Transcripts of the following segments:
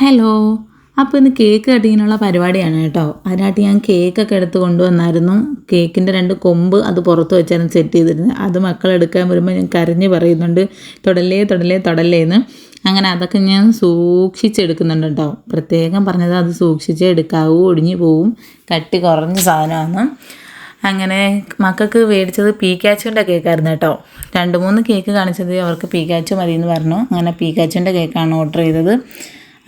Hello. അപ്പോൾ ഇന്ന് cake കട്ടിങ്ങിനുള്ള പരിപാടിയാണ് കേട്ടോ. അതിനായിട്ട് ഞാൻ കേക്കൊക്കെ എടുത്ത് കൊണ്ടുവന്നായിരുന്നു. കേക്കിന്റെ രണ്ട് കൊമ്പ് അത് പുറത്ത് വെച്ചായിരുന്നു സെറ്റ് ചെയ്തിരുന്നത്. അത് മക്കളെടുക്കാൻ വരുമ്പോൾ ഞാൻ കരഞ്ഞ് പറയുന്നുണ്ട് തൊടലേ തൊടലേ തൊടലേന്ന് അങ്ങനെ അതൊക്കെ ഞാൻ സൂക്ഷിച്ചെടുക്കുന്നുണ്ട് കേട്ടോ. പ്രത്യേകം പറഞ്ഞത് അത് സൂക്ഷിച്ചേ എടുക്കാവൂ ഒടിഞ്ഞു പോവും കട്ടി കുറഞ്ഞ സാധനമാണ്. അങ്ങനെ മക്കൾക്ക് മേടിച്ചത് പീക്കാച്ചുവിന്റെ കേക്കായിരുന്നു കേട്ടോ. രണ്ട് മൂന്ന് കേക്ക് കാണിച്ചത് അവർക്ക് പീക്കാച്ചു മതി എന്ന് പറഞ്ഞു. അങ്ങനെ പീക്കാച്ചുവിന്റെ കേക്കാണ് ഓർഡർ ചെയ്തത്.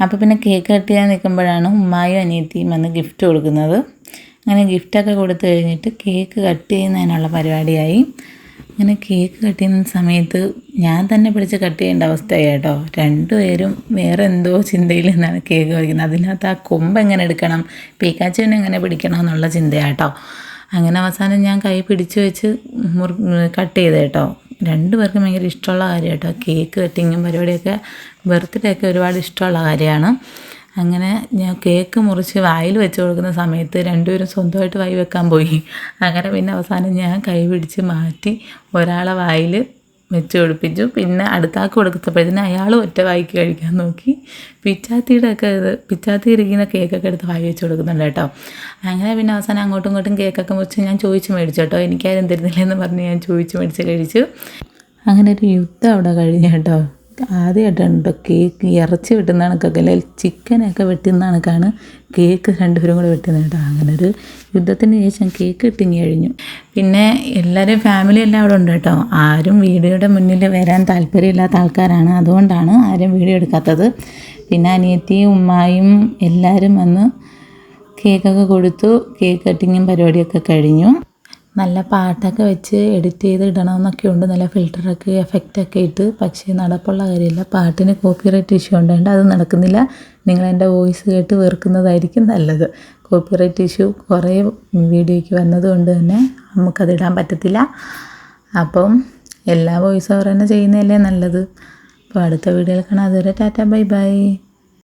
അപ്പോൾ പിന്നെ കേക്ക് കട്ട് ചെയ്യാൻ നിൽക്കുമ്പോഴാണ് ഉമ്മായും അനിയത്തിയും വന്ന് ഗിഫ്റ്റ് കൊടുക്കുന്നത്. അങ്ങനെ ഗിഫ്റ്റൊക്കെ കൊടുത്തു കഴിഞ്ഞിട്ട് കേക്ക് കട്ട് ചെയ്യുന്നതിനുള്ള പരിപാടിയായി. അങ്ങനെ കേക്ക് കട്ട് ചെയ്യുന്ന സമയത്ത് ഞാൻ തന്നെ പിടിച്ച് കട്ട് ചെയ്യേണ്ട അവസ്ഥയായി കേട്ടോ. രണ്ടുപേരും വേറെ എന്തോ ചിന്തയിൽ നിന്നാണ് കേക്ക് കഴിക്കുന്നത്. അതിനകത്ത് ആ കൊമ്പ് എങ്ങനെ എടുക്കണം പീക്കാച്ചുവിനെ എങ്ങനെ പിടിക്കണം എന്നുള്ള ചിന്തയാട്ടോ അങ്ങനെ അവസാനം ഞാൻ കൈ പിടിച്ചു വെച്ച് മുറി കട്ട് ചെയ്ത് കേട്ടോ. രണ്ടു പേർക്കും ഭയങ്കര ഇഷ്ടമുള്ള കാര്യം കേട്ടോ കേക്ക് കട്ടിങ്ങും പരിപാടിയൊക്കെ ബർത്ത്ഡേ ഒക്കെ ഒരുപാട് ഇഷ്ടമുള്ള കാര്യമാണ്. അങ്ങനെ ഞാൻ കേക്ക് മുറിച്ച് വായിൽ വെച്ച് കൊടുക്കുന്ന സമയത്ത് രണ്ടുപേരും സ്വന്തമായിട്ട് വായി വെക്കാൻ പോയി. അങ്ങനെ പിന്നെ അവസാനം ഞാൻ കൈ പിടിച്ച് മാറ്റി ഒരാളെ വായിൽ വെച്ച് കൊടുപ്പിച്ചു പിന്നെ അടുത്താക്ക് കൊടുത്തപ്പോഴത്തേന് അയാൾ ഒറ്റ വായിക്ക് കഴിക്കാൻ നോക്കി. പിച്ചാത്തിയുടെ ഒക്കെ ഇത് പിച്ചാത്തി ഇരിക്കുന്ന കേക്കൊക്കെ എടുത്ത് വായി വെച്ച് കൊടുക്കുന്നുണ്ട് കേട്ടോ. അങ്ങനെ പിന്നെ അവസാനം അങ്ങോട്ടും ഇങ്ങോട്ടും കേക്കൊക്കെ മുറിച്ച് ഞാൻ ചോദിച്ച് മേടിച്ചു കേട്ടോ. എനിക്കാരും തരുന്നില്ലെന്ന് പറഞ്ഞ് ഞാൻ ചോദിച്ച് മേടിച്ച് കഴിച്ചു. അങ്ങനെ ഒരു യുദ്ധം അവിടെ കഴിഞ്ഞു കേട്ടോ. ആദ്യമായിട്ടാണ് കേക്ക് ഇറച്ചി വെട്ടുന്ന കണക്കൊക്കെ അല്ലെ ചിക്കനൊക്കെ വെട്ടുന്ന കണക്കാണ് കേക്ക് രണ്ടുപേരും കൂടെ വെട്ടുന്നത് കേട്ടോ. അങ്ങനെ ഒരു യുദ്ധത്തിന് ശേഷം കേക്ക് കിട്ടിങ്ങി കഴിഞ്ഞു. പിന്നെ എല്ലാവരും ഫാമിലി എല്ലാം അവിടെ ഉണ്ട് കേട്ടോ. ആരും വീഡിയോയുടെ മുന്നിൽ വരാൻ താല്പര്യമില്ലാത്ത ആൾക്കാരാണ്. അതുകൊണ്ടാണ് ആരും വീഡിയോ എടുക്കാത്തത്. പിന്നെ അനിയത്തിയും ഉമ്മായും എല്ലാവരും വന്ന് കേക്കൊക്കെ കൊടുത്തു. കേക്ക് കട്ടിങ്ങും പരിപാടിയൊക്കെ കഴിഞ്ഞു. നല്ല പാട്ടൊക്കെ വെച്ച് എഡിറ്റ് ചെയ്ത് ഇടണമെന്നൊക്കെ ഉണ്ട്. നല്ല ഫിൽറ്ററൊക്കെ എഫക്റ്റൊക്കെ ഇട്ട്. പക്ഷേ നടപ്പുള്ള കാര്യമില്ല. പാട്ടിന് കോപ്പിറൈറ്റ് ഇഷ്യൂ ഉണ്ടായതുകൊണ്ട് അത് നടക്കുന്നില്ല. നിങ്ങൾ എന്റെ വോയിസ് കേട്ട് വെറുക്കുന്നതായിരിക്കും നല്ലത്. കോപ്പിറൈറ്റ് ഇഷ്യൂ കുറേ വീഡിയോയ്ക്ക് വന്നതുകൊണ്ട് തന്നെ നമുക്കത് ഇടാൻ പറ്റത്തില്ല. അപ്പം എല്ലാ വോയിസ് ഓവർ തന്നെ ചെയ്യുന്നതല്ലേ നല്ലത്. അപ്പോൾ അടുത്ത വീഡിയോയിൽ കാണാം. അതുവരെ ടാറ്റ ബൈ ബൈ.